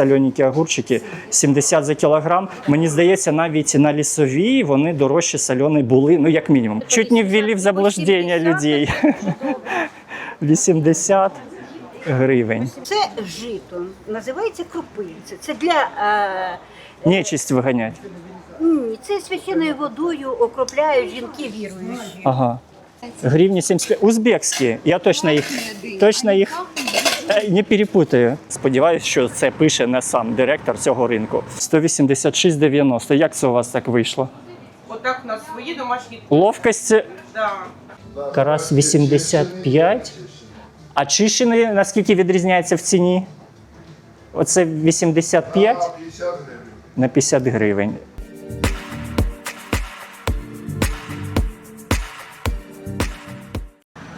Солененькі огурчики 70 за кілограм. Мені здається, навіть на лісовій вони дорожчі сольоні були, ну як мінімум. Чуть не ввели в заблуждення людей. 80 гривень. Це жито, називається кропильце. Це для е, Нечисть виганять. ні, це священною водою окропляють жінки віруючі. Ага. Гривні 75. Узбекські. Я точно їх, точно їх не перепутаю. Сподіваюсь, що це пише не сам директор цього ринку. 186,90. Як це у вас так вийшло? Отак на свої домашні Ловкость да. карась 85. А чищений наскільки відрізняється в ціні? Оце 85 на 50 гривень.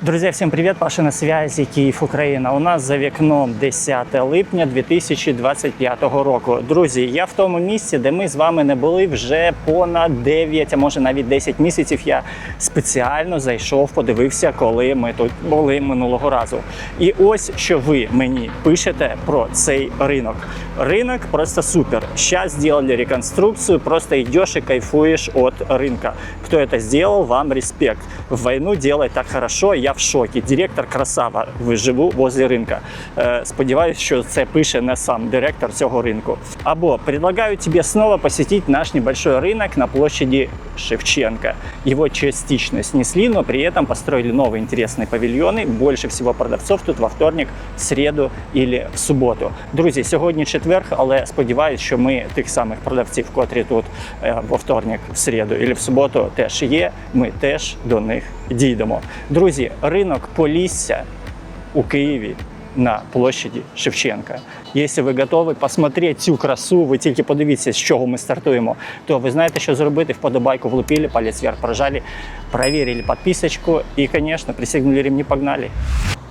Друзья, всем привет! Паша на связи, Київ, Україна. У нас за вікном 10 липня 2025 року. Друзі, я в тому місці, де ми з вами не були вже понад 9, а може навіть 10 місяців. Я спеціально зайшов, подивився, коли ми тут були минулого разу. І ось що ви мені пишете про цей ринок. Ринок просто супер. Сейчас сделали реконструкцию, просто идешь и кайфуешь от рынка. Кто это сделал, вам респект. В войну делать так хорошо, я в шокі. Директор красава, живу возле ринка. Е, Сподіваюсь, що це пише не сам директор цього ринку. Або предлагаю тебе снова посетить наш небольшой рынок на площади Шевченко. Его частично снесли, но при этом построили новые интересные павильоны. Больше всего продавцов тут во вторник, среду или в суботу. Друзі, сьогодні четверг, але сподіваюсь, що ми тих самих продавців, котрі тут е, во вторник, в середу і в суботу теж є. Ми теж до них дійдемо. Друзі, ринок Полісся у Києві на площаді Шевченка. Якщо ви готові посмотрети цю красу, ви тільки подивіться, з чого ми стартуємо, то ви знаєте, що зробити. Вподобайку влупили, палець вверх прожали, перевірили підписочку і, звісно, присягнули ремні, погнали.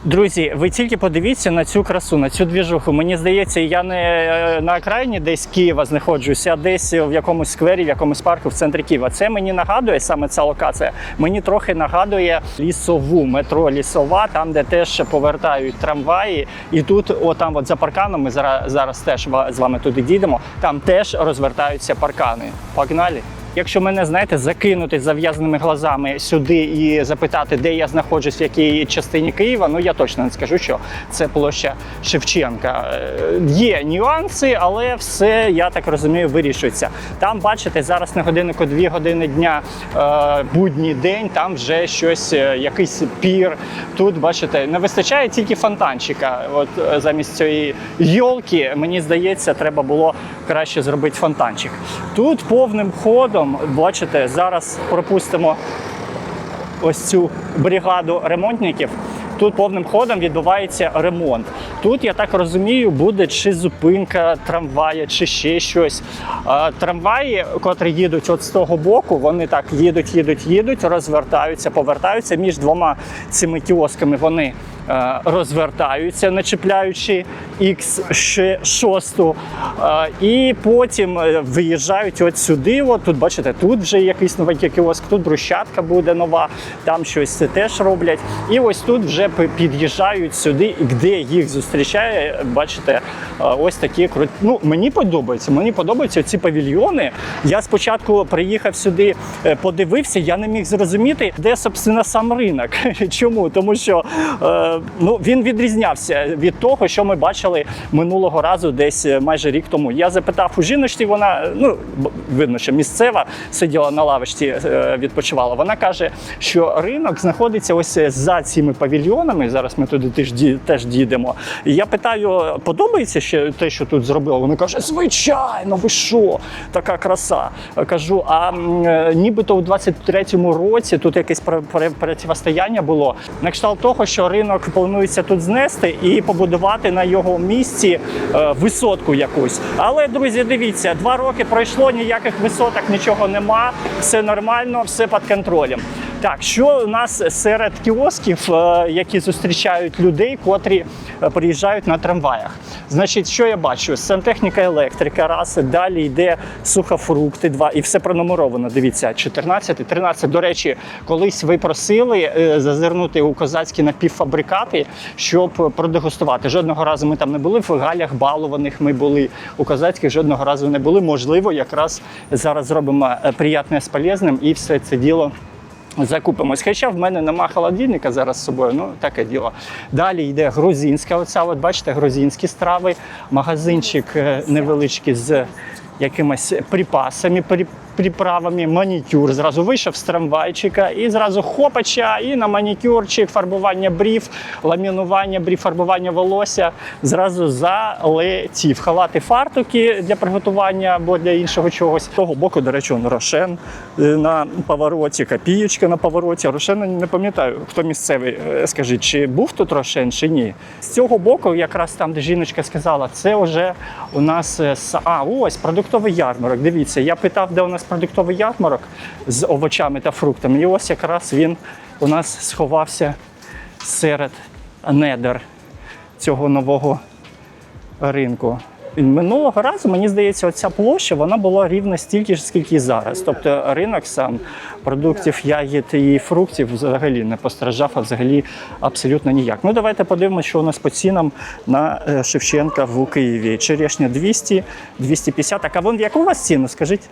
Друзі, ви тільки подивіться на цю красу, на цю двіжуху. Мені здається, я не е, на окраїні десь Києва знаходжуся, а десь в якомусь сквері, в якомусь парку в центрі Києва. Це мені нагадує саме ця локація. Мені трохи нагадує лісову метро лісова, там де теж повертають трамваї. І тут, отам, от за парканом, ми зараз, зараз теж з вами туди дійдемо. Там теж розвертаються паркани. Погнали! Якщо мене знаєте, закинути зав'язаними глазами сюди і запитати, де я знаходжусь, в якій частині Києва, ну я точно не скажу, що це площа Шевченка. Е, Є нюанси, але все, я так розумію, вирішується. Там, бачите, зараз на годиннику 2 години дня е, будній день, там вже щось, е, якийсь пір. Тут, бачите, не вистачає тільки фонтанчика. От замість цієї йолки, мені здається, треба було краще зробити фонтанчик. Тут повним ходом, бачите, зараз пропустимо ось цю бригаду ремонтників. Тут повним ходом відбувається ремонт. Тут, я так розумію, буде чи зупинка трамвая, чи ще щось. Трамваї, котрі їдуть от з того боку, вони так їдуть, їдуть, їдуть, розвертаються, повертаються між двома цими кіосками. Вони е, розвертаються, начепляючи X6. Е, І потім е, виїжджають от сюди. От тут бачите, тут вже якийсь новенький кіоск, тут брусчатка буде нова, там щось теж роблять. І ось тут вже під'їжджають сюди, і де їх зустрічає, бачите, е, ось такі круті. Ну, мені подобається. Мені подобаються ці павільйони. Я спочатку приїхав сюди, е, подивився, я не міг зрозуміти, де собственно сам ринок. Чому? Тому що е, ну, він відрізнявся від того, що ми бачили минулого разу, десь майже рік тому. Я запитав у жіночці, вона ну видно, що місцева сиділа на лавочці, відпочивала. Вона каже, що ринок знаходиться ось за цими павільйонами. Зараз ми туди теж теж дійдемо. І я питаю, подобається ще те, що тут зробила? Вона каже, звичайно, ви що? Така краса. Кажу, а е, нібито у 23-му році тут якесь пр- пр- противостояння було на кшталт того, що ринок планується тут знести і побудувати на його місці е, висотку якусь. Але друзі, дивіться, два роки пройшло, ніяких висоток, нічого нема, все нормально, все під контролем. Так, що у нас серед кіосків, е, які зустрічають людей, котрі е, приїжджають на трамваях? Значить, що я бачу? Сантехніка, електрика, раз, далі йде сухофрукти, два, і все пронумеровано. Дивіться, 14, 13. До речі, колись ви просили е, зазирнути у козацькі напівфабрикати, щоб продегустувати. Жодного разу ми там не були. В галях балованих ми були. У козацьких жодного разу не були. Можливо, якраз зараз зробимо приятне з полезним і все це діло. Закупимось. Хоча в мене нема холодильника зараз з собою, ну таке діло. Далі йде грузинська. Оця, от бачите, грузинські страви, магазинчик е, невеличкий з якимись припасами, приправами, манікюр. Зразу вийшов з трамвайчика і зразу хопача, і на манікюрчик, фарбування брів, ламінування брів, фарбування волосся. Зразу залетів. Халати фартуки для приготування або для іншого чогось. З того боку, до речі, Рошен е, на повороті, копієчка на повороті. Рошена не пам'ятаю, хто місцевий. Е, Скажіть, чи був тут Рошен, чи ні? З цього боку, якраз там, де жіночка сказала, це вже у нас е, а, ось продуктовий ярмарок. Дивіться, я питав, де у нас продуктовий ярмарок з овочами та фруктами. І ось якраз він у нас сховався серед недер цього нового ринку. Минулого разу, мені здається, оця площа вона була рівна стільки ж, скільки і зараз. Тобто ринок сам продуктів, ягід і фруктів взагалі не постраждав, а взагалі абсолютно ніяк. Ну давайте подивимося, що у нас по цінам на е, Шевченка в Києві. Черешня 200, 250. А вон яку у вас ціну? Скажіть?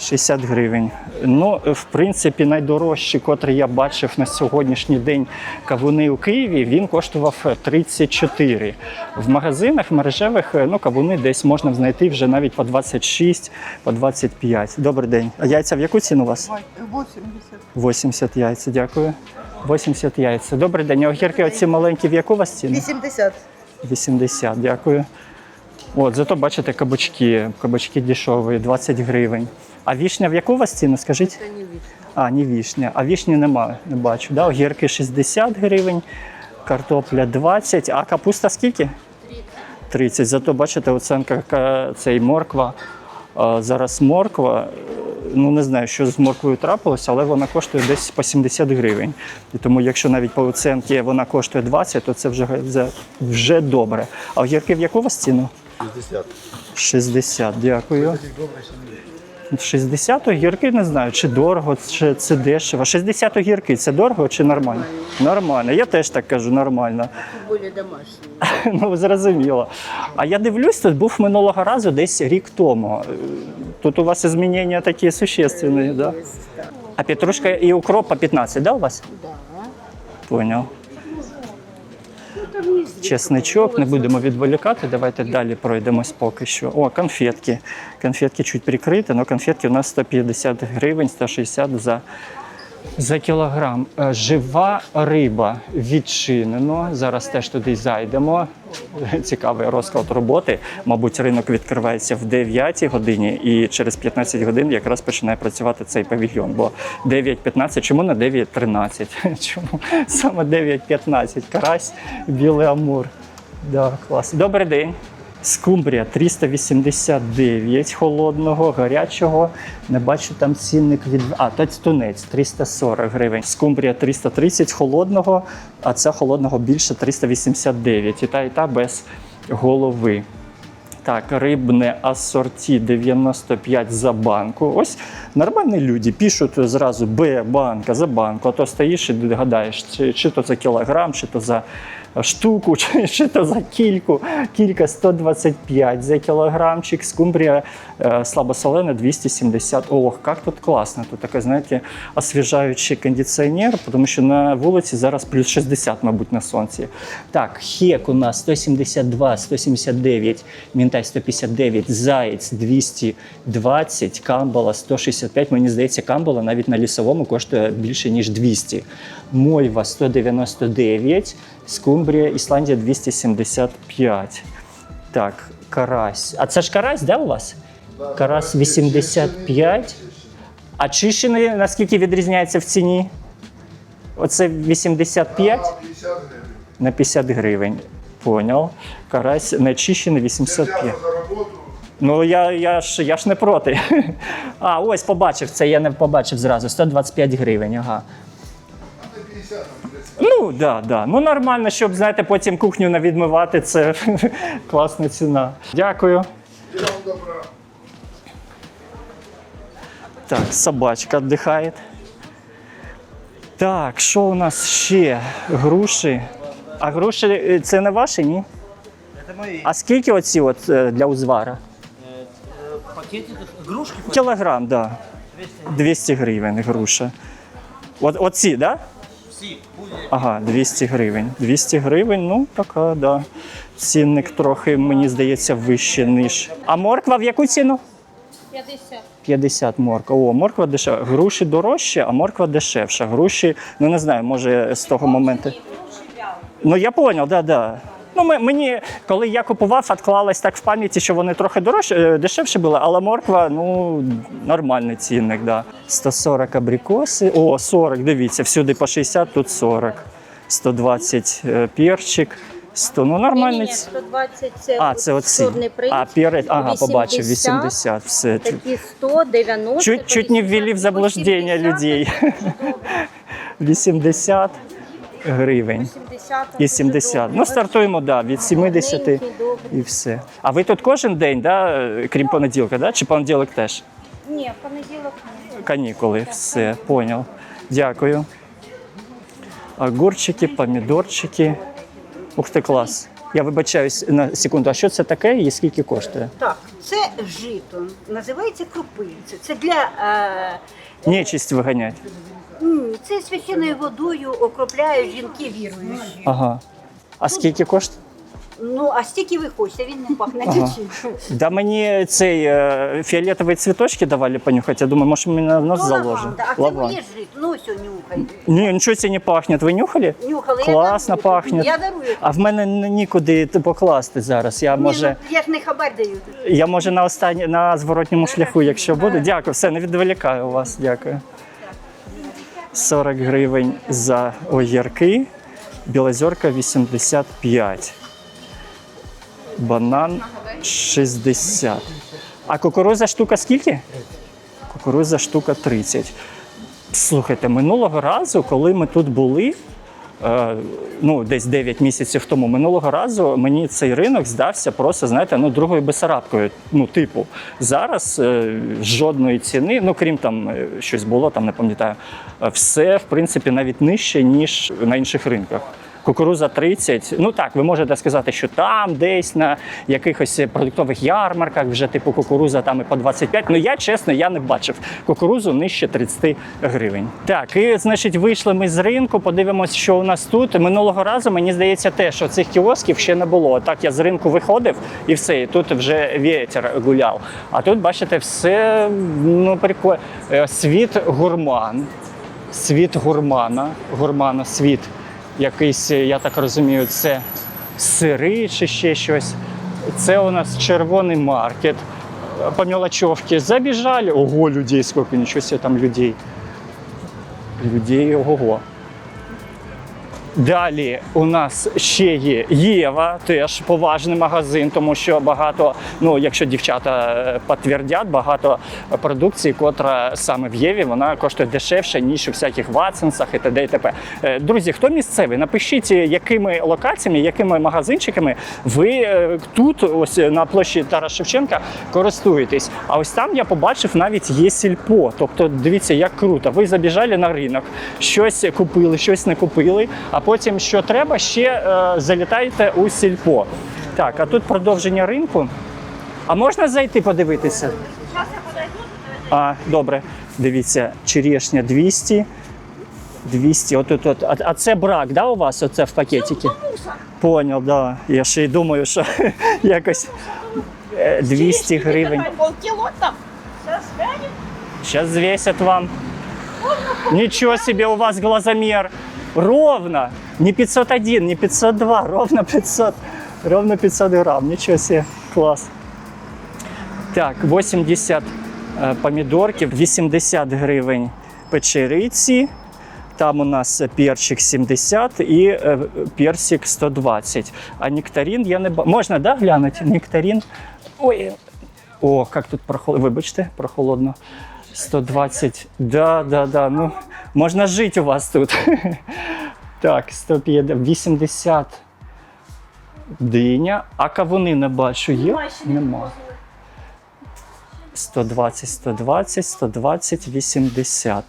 60 гривень. Ну, в принципі, найдорожчий, котрий я бачив на сьогоднішній день кавуни у Києві, він коштував 34. В магазинах мережевих ну, кавуни десь можна знайти вже навіть по 26, по 25. Добрий день. А яйця в яку ціну у вас? 80. 80 яйця, дякую. 80 яйця. Добрий день. А огірки оці маленькі, в яку у вас ціну? 80. 80, дякую. От, зато бачите кабачки. Кабачки дешеві, 20 гривень. А вішня в яку у вас ціну, скажіть? А, не вішня. А вішні немає, не бачу. Да? Огірки 60 гривень, картопля 20, а капуста скільки? 30. Зато бачите, оценка цей морква. А, Зараз морква. е, Ну не знаю, що з морквою трапилося, але вона коштує десь по 70 гривень. І тому, якщо навіть по оценці вона коштує 20, то це вже, вже, вже добре. А огірки в яку у вас ціну? 60. 60, дякую. 60 огірки не знаю, чи дорого, чи це дешево. 60 огірки це дорого чи нормально? Нормально. Я теж так кажу, нормально. Більш домашні. Ну, зрозуміло. А я дивлюсь, тут був минулого разу десь рік тому. Тут у вас змінення такі существенні, да? А петрушка і укроп по 15, да, у вас? Да. Поняв. Чесничок, не будемо відволікати. Давайте далі пройдемось поки що. О, конфетки. Конфетки чуть прикриті, але конфетки у нас 150 гривень, 160 за, за кілограм. Е, Жива риба відчинено. Зараз теж туди зайдемо. Цікавий розклад роботи. Мабуть, ринок відкривається в 9 годині, і через 15 годин якраз починає працювати цей павільйон. Бо 9.15, чому не 9.13? Чому саме 9.15? Карась, білий амур. Да, клас. Добрий день. Скумбрія 389 холодного, гарячого. Не бачу там цінник від. А, та тунець 340 гривень. Скумбрія 330 холодного, а ця холодного більше 389. І та, і та без голови. Так, рибне асорті 95 за банку. Ось нормальні люди пишуть зразу Б банка за банку, а то стоїш і гадаєш, чи, чи то за кілограм, чи то за штуку, чи, чи то за кільку. Кілька 125 за кілограмчик. Скумбрія е, слабосолена 270. Ох, як тут класно. Тут такий, знаєте, освіжаючий кондиціонер, тому що на вулиці зараз плюс 60, мабуть, на сонці. Так, хек у нас 172, 179, мінтай 159, заєць 220, камбала 165. Мені здається, камбала навіть на лісовому коштує більше, ніж 200. Мойва 199, скумбрія, Ісландія 275. Так, карась. А це ж карась, де у вас? Карась 85. А чищений наскільки відрізняється в ціні? Оце 85 на 50 гривень. Поняв. Карась нечищений 85. за роботу. Ну я, я, ж, я ж не проти. А, ось побачив, це я не побачив зразу. 125 гривень. Ага. Ну, так, да, да. Ну нормально, щоб знаєте, потім кухню не відмивати. Це класна ціна. Дякую. Так, собачка віддихає. Так, що у нас ще? Груші. А груші е, це не ваші, ні? Это мои А скільки оці от е, для узвара? э, пакетики, игрушки. Кілограм, так. Да. 200 гривень груша. От, оці, так? Да? Ага, 200 гривень. 200 гривень, ну така, да. Цінник трохи, мені здається, вищий, ніж. А морква в яку ціну? 50. 50 морква. О, морква дешевша. Груші дорожче, а морква дешевша. Груші, ну не знаю, може з того моменту. Ну я зрозумів, да, да. Ну, ми- мені, коли я купував, відклалось так в пам'яті, що вони трохи дорожче, е, дешевше були, але морква, ну, нормальний цінник, да. 140 абрикоси. О, 40, дивіться, всюди по 60, тут 40. 120 е, перчик. 100, ну нормальний. Ні, ці- 120 це, А, це оці. А, перець, ага, побачив, 80, 80, все. Такі 100, 90. Чуть, чуть не ввели в заблуждение людей. 80 гривень і 70. Ну, стартуємо, да, від 70 і все. А ви тут кожен день, да, крім понеділка, да? чи понеділок теж? Ні, в понеділок ні. Канікули, все, понял. Дякую. Огурчики, помідорчики. Ух ти, клас. Я вибачаюсь на секунду, а що це таке і скільки коштує? Так, це жито, називається крупинце. Це для е, Нечисть виганять. Це священною водою окропляють жінки віруючі. Ага. А скільки коштує? Ну, а стільки ви хочете, він не пахне Ага. Да мені цей е, фіолетові цвіточки давали понюхати. Я думаю, може мені на нос Ну, заложить. а це моє жито. Ну, нюхай. Ні, нічого це не пахне. Ви нюхали? Нюхали, Класно я дарую. пахне. Я дарую. А в мене нікуди покласти зараз. Я Ні, може, ну, я ж не хабар даю. я може на останні на зворотньому шляху, якщо буде. Дякую, все, не відволікаю вас. Дякую. 40 гривень за огірки. Білозерка 85. Банан 60. А кукуруза штука скільки? Кукуруза штука 30. Слухайте, минулого разу, коли ми тут були, ну десь 9 місяців тому, минулого разу мені цей ринок здався просто, знаєте, ну другою Бесарабкою. Ну, типу, зараз е, жодної ціни, ну крім там е, щось було, там не пам'ятаю, е, все в принципі навіть нижче, ніж на інших ринках. Кукуруза 30. Ну так, ви можете сказати, що там десь на якихось продуктових ярмарках вже типу кукуруза там і по 25. Ну я чесно, я не бачив кукурузу нижче 30 гривень. Так, і значить, вийшли ми з ринку, подивимось, що у нас тут. Минулого разу мені здається, те, що цих кіосків ще не було. Так я з ринку виходив і все, і тут вже вітер гуляв. А тут, бачите, все ну прикольно. Е, Світ гурман світ гурмана, гурмана світ. Якийсь, я так розумію, це сири чи ще щось. Це у нас червоний маркет. По мелочевке забіжали. Ого, людей сколько, нічого там людей. Людей ого. Далі у нас ще є Єва, теж поважний магазин, тому що багато, ну якщо дівчата е, підтвердять, багато продукції, котра саме в Єві, вона коштує дешевше, ніж у всяких Ватсонсах і т.д. і т.п. Е, Друзі, хто місцевий? Напишіть, якими локаціями, якими магазинчиками ви е, тут, ось на площі Тарас Шевченка, користуєтесь. А ось там я побачив навіть є сільпо. Тобто, дивіться, як круто. Ви забіжали на ринок, щось купили, щось не купили. А потім, що треба, ще е, залітаєте у сільпо. Так, а тут продовження ринку. А можна зайти подивитися? А, добре. Дивіться, черешня 200. 200, от, от, от. А, а це брак, да, у вас оце в пакетикі? Понял, да. Я ще й думаю, що якось е, 200 гривень. Полкіло там. Сейчас взвесят вам. Ничего себе у вас глазомер. Ровно. Не 501, не 502, ровно 500. Ровно 500 грамм. Ничего себе. Класс. Так, 80 е, помідорків, 80 гривень печериці. Там у нас перчик 70 і е, персик 120. А нектарин я не бачу. Можна, да, глянути? Нектарин. Ой, О, як тут прохолодно. Вибачте, прохолодно. 120. Да, да, да. Ну, можна жити у вас тут. Так, 150, 80. Диня. А кавуни не бачу. Є? Нема. 120, 120, 120, 80.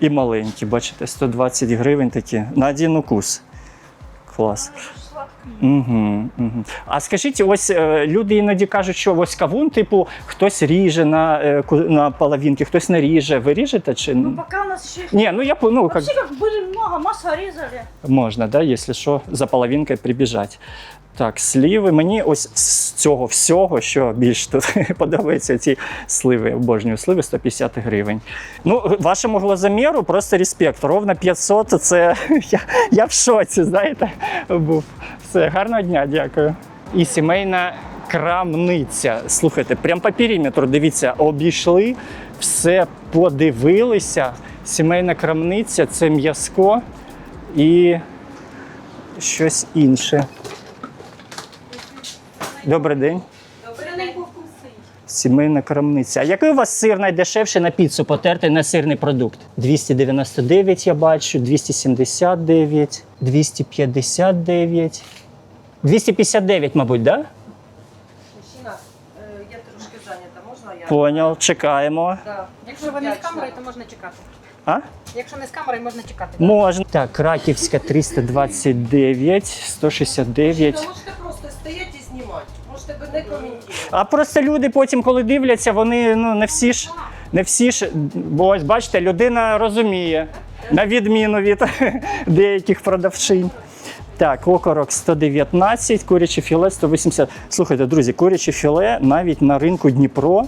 І маленькі, бачите, 120 гривень такі на один укус. Клас. Угу, угу. А скажіть, ось е, люди іноді кажуть, що ось кавун, типу, хтось ріже на, е, на половинки, хтось не ріже. Ви ріжете чи Ну, поки у нас ще ні? Ну я ну як Вообще как были много, масло різали. можна, да, якщо що, за половинкою прибіжать. Так, сліви. Мені ось з цього всього, що більш тут подобається, ці сливи, обожнюю сливи 150 гривень. Ну, вашому глазоміру просто респект. Ровно 500 це я, я в шоці, знаєте, був. Все, гарного дня, дякую. І сімейна крамниця. Слухайте, прям по периметру, дивіться, обійшли, все подивилися. Сімейна крамниця це м'язко і щось інше. Добрий день. Сімейна крамниця. А який у вас сир найдешевший на піцу потертий на сирний продукт? 299 я бачу, 279, 259, 259, мабуть, да? Мужчина, е, я трошки зайнята, можна я? Поняв, чекаємо. Да. Якщо ви не з камерою, то можна чекати. А? Якщо не з камерою, можна чекати. Можна. Так, Краківська 329, 169. Стояти і знімати, можете би не коментувати. А просто люди потім, коли дивляться, вони ну не всі ж не всі ж, бо ось бачите, людина розуміє, на відміну від деяких продавчинь. Так, окорок 119, куряче філе 180. Слухайте, друзі, куряче філе навіть на ринку Дніпро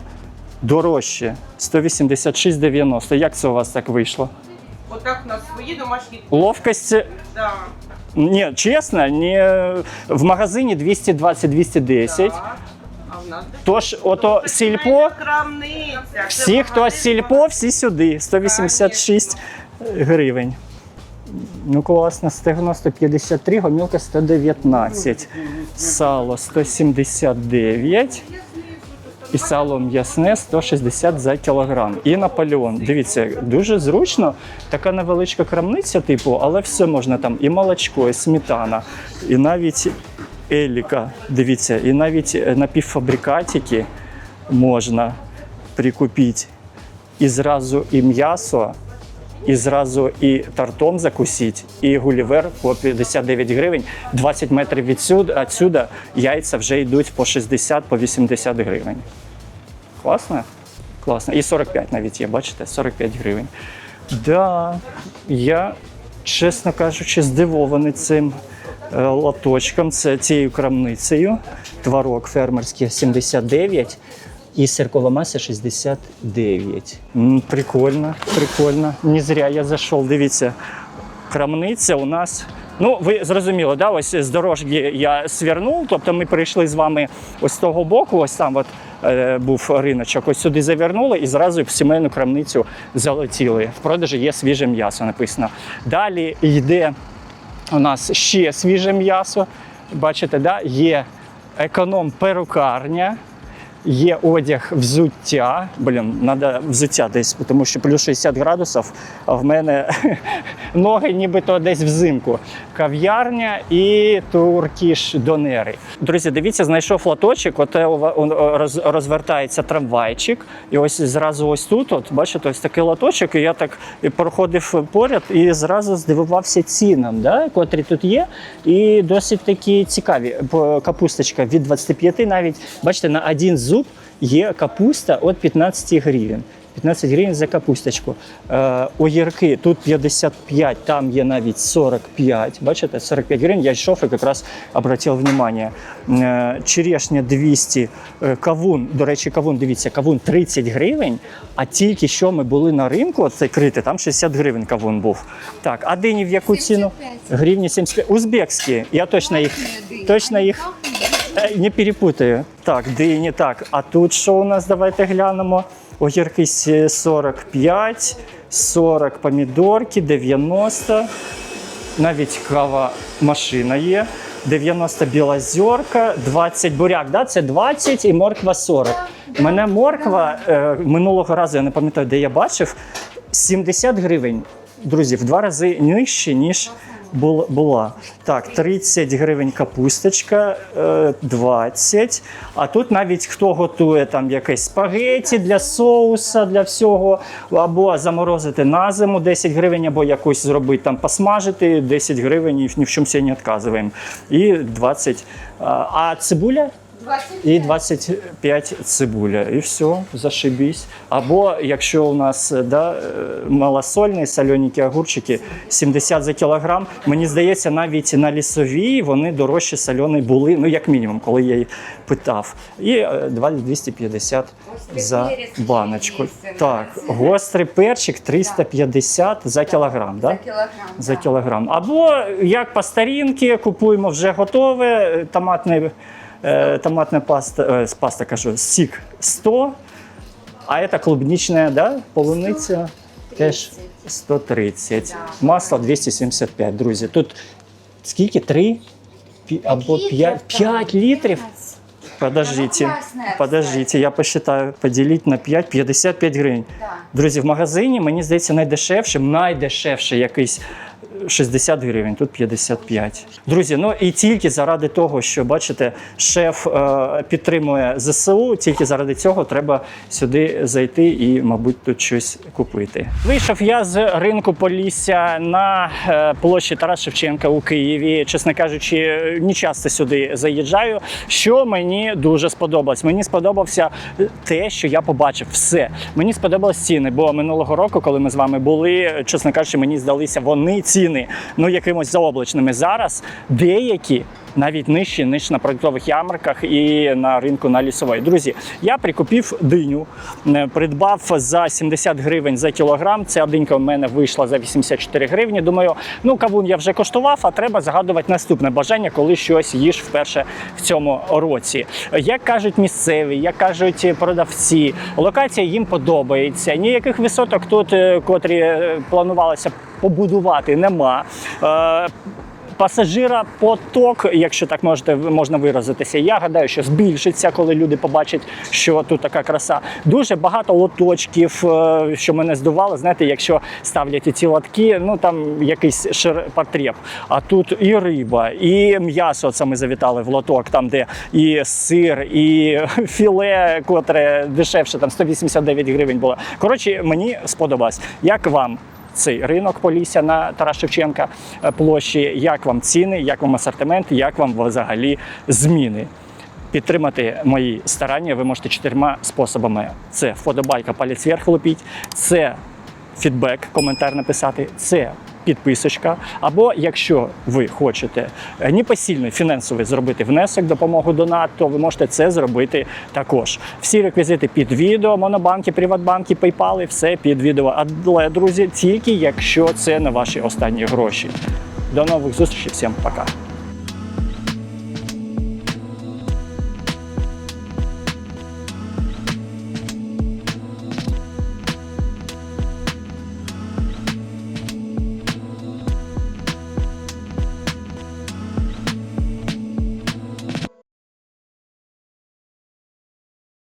дорожче 186,90. Як це у вас так вийшло? Отак у нас свої домашні. Ловкость Да. Ні, чесно, не в магазині 220-210. Так. А в? Тож, ото сільпо. Всі, хто сільпо, всі сюди. 186 гривень. Ну, класно, стегно 153, гомілка 119, сало 179 і сало м'ясне 160 за кілограм. І Наполеон. Дивіться, дуже зручно. Така невеличка крамниця, типу, але все можна там і молочко, і сметана, і навіть еліка. Дивіться, і навіть е, напівфабрикатики можна прикупити. І зразу і м'ясо, і зразу і тартом закусити, і гулівер по 59 гривень, 20 метрів відсюди, отсюда яйця вже йдуть по 60 по 80 гривень. Класно? Класно. І 45 навіть є, бачите, 45 гривень. Да, я, чесно кажучи, здивований цим е, лоточком, цією крамницею. Творог фермерський 79 і сиркова маса 69. М, Прикольно, прикольно. Не зря я зайшов. Дивіться, крамниця у нас. Ну, ви зрозуміли, да? ось з дорожки я свернув, тобто ми прийшли з вами ось з того боку, ось там от, е, був риночок, ось сюди завернули і зразу в сімейну крамницю залетіли. В продажі є свіже м'ясо написано. Далі йде у нас ще свіже м'ясо. Бачите, да? є економ-перукарня. Є одяг взуття. Блін, треба взуття десь, тому що плюс 60 градусів, а в мене ноги нібито десь взимку. Кав'ярня і туркіш донери. Друзі, дивіться, знайшов лоточок. От е, розвертається трамвайчик. І ось зразу ось тут, от бачите, ось такий лоточок. І я так проходив поряд і зразу здивувався цінам, да, котрі тут є. І досить такі цікаві. Капусточка від 25 навіть, бачите, на один зуб є капуста від 15 гривень. 15 гривень за капусточку. Е, огірки тут 55, там є навіть 45. Бачите, 45 гривень. Я йшов і якраз обратив внимание. Е, черешня 200, е, кавун, до речі, кавун, дивіться, кавун 30 гривень, а тільки що ми були на ринку, це крите, там 60 гривень кавун був. Так, а дині в яку ціну? Гривні 75. Узбекські. Я точно їх, точно їх Не перепутаю. Так, дині, так. А тут що у нас? Давайте глянемо. Огірки сі- 45, 40 помідорки, 90. Навіть кава машина є. 90 білозерка, 20 буряк, да? це 20 і морква 40. Мене морква е, минулого разу, я не пам'ятаю, де я бачив, 70 гривень. Друзі, в два рази нижче, ніж була. Так, 30 гривень капусточка, е, 20. А тут навіть хто готує там якесь спагеті для соуса, для всього, або заморозити на зиму 10 гривень, або якось зробити там посмажити 10 гривень, і ні в чому себе не відказуємо. І 20. А, А цибуля? І 25 цибуля, і все, зашибісь. Або якщо у нас е, да, е, малосольні солененькі огурчики 70 за кілограм, мені здається, навіть на лісовій вони дорожчі сольоні були, ну як мінімум, коли я її питав. І е, 250 за баночку. Так, гострий перчик 350 за кілограм. Да? за кілограм. Або як по старінки, купуємо вже готове е, томатне, е, томатна паста, з паста кажу, сік 100, а це клубнічна, да? полуниця теж 130. Масло 275, друзі. Тут скільки? 3 або 5, 5 літрів? Подождите, подождите, я посчитаю, поділіть на 5, 55 гривень. Да. Друзі, в магазині мені здається найдешевше, найдешевше якийсь 60 гривень, тут 55. Друзі, ну і тільки заради того, що бачите, шеф е, підтримує ЗСУ, тільки заради цього треба сюди зайти і, мабуть, тут щось купити. Вийшов я з ринку Полісся на е, площі Тарас Шевченка у Києві. Чесно кажучи, не часто сюди заїжджаю. Що мені дуже сподобалось? Мені сподобався те, що я побачив. Все мені сподобались ціни, бо минулого року, коли ми з вами були, чесно кажучи, мені здалися вони ціни ну якимось заоблачними. Зараз деякі. Навіть нижчі, ніж на продуктових ярмарках і на ринку на лісової. Друзі, я прикупив диню, е, придбав за 70 гривень за кілограм. Ця динька у мене вийшла за 84 гривні. Думаю, ну кавун я вже коштував, а треба загадувати наступне бажання, коли щось їж вперше в цьому році. Як кажуть місцеві, як кажуть продавці, локація їм подобається. Ніяких висоток тут, е, котрі е, планувалося побудувати, нема. Е, Пасажиропоток, якщо так можете можна виразитися, я гадаю, що збільшиться, коли люди побачать, що тут така краса. Дуже багато лоточків, е, що мене здувало. Знаєте, якщо ставлять ці лотки, ну там якийсь ширпотреб. А тут і риба, і м'ясо. Це ми завітали в лоток, там де і сир, і філе, котре дешевше, там 189 гривень було. Коротше, мені сподобалось. Як вам? Цей ринок Полісся на Тарас Шевченка е, площі. Як вам ціни, як вам асортимент, як вам взагалі зміни? Підтримати мої старання ви можете чотирма способами: це вподобайка, палець вверх лупіть, це фідбек, коментар написати, це підписочка. Або якщо ви хочете е, непосильний фінансовий зробити внесок, допомогу донат, то ви можете це зробити також. Всі реквізити під відео, монобанки, приватбанки, PayPal, все під відео. Але, друзі, тільки якщо це не ваші останні гроші. До нових зустрічей, всім пока.